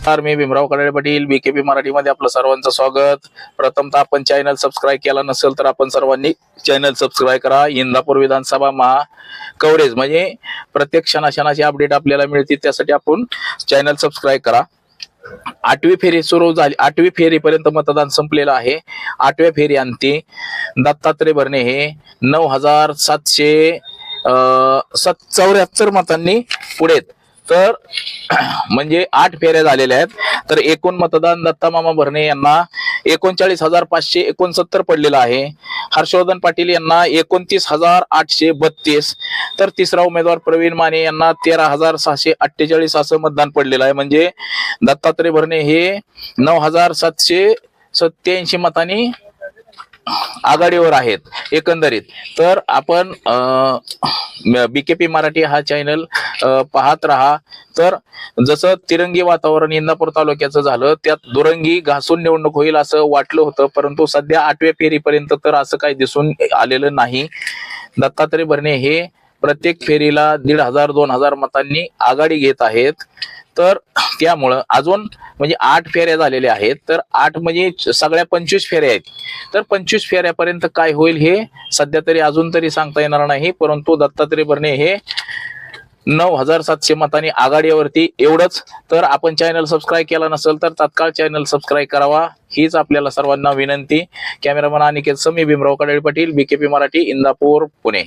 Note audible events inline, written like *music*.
नमस्कार मी भीमराव कराडे पाटील बीकेपी मराठीमध्ये आपलं सर्वांचं स्वागत. प्रथमतः आपण चॅनल सबस्क्राईब केला नसेल तर आपण सर्वांनी चॅनल सबस्क्राईब करा. इंदापूर विधानसभा महा कव्हरेज म्हणजे प्रत्येक क्षणाक्षणाची अपडेट आपल्याला मिळते त्यासाठी आपण चॅनल सबस्क्राईब करा. आठवी फेरी सुरू झाली आठवी फेरीपर्यंत मतदान संपलेलं आहे. आठव्या फेरी अंती दत्तात्रय भरणे हे नऊ हजार सातशे चौऱ्याहत्तर मतांनी पुढे आहेत. तर *clears throat* म्हणजे आठ फेऱ्या झालेल्या आहेत. तर एकूण मतदान दत्ता मामा भरणे यांना एकोणचाळीस हजार पाचशे एकोणसत्तर पडलेलं आहे. हर्षवर्धन पाटील यांना एकोणतीस हजार आठशे बत्तीस. तर तिसरा उमेदवार प्रवीण माने यांना तेरा हजार सहाशे अठ्ठेचाळीस असं मतदान पडलेलं आहे. म्हणजे दत्तात्रय भरणे हे नऊ हजार सातशे सत्याऐंशी मतांनी आघाडीवर आहेत एकंदरीत. तर आपण बीकेपी मराठी हा चॅनल पाहत राहा. तर जसं तिरंगी वातावरण इंदापूर तालुक्याचं झालं त्यात दुरंगी घासून निवडणूक होईल असं वाटलं होतं परंतु सध्या आठव्या फेरीपर्यंत तर असं काही दिसून आलेलं नाही. दत्तात्रय भरणे हे प्रत्येक फेरीला दीड हजार दोन हजार मतांनी आघाडी घेत आहेत. तर त्यामुळं अजून म्हणजे आठ फेऱ्या झालेल्या आहेत. तर आठ म्हणजे सगळ्या पंचवीस फेऱ्या आहेत. तर पंचवीस फेऱ्यापर्यंत काय होईल हे सध्या तरी अजून तरी सांगता येणार नाही परंतु दत्तात्रय भरणे हे नऊ हजार सातशे मतांनी आघाडीवरती एवढंच. तर आपण चॅनल सबस्क्राईब केला नसेल तर तात्काळ चॅनल सबस्क्राईब करावा. हीच आपल्याला सर्वांना विनंती. Cameraman Aniket Sami Bhimrao Kadale Patil BKP Marathi Indapur Pune.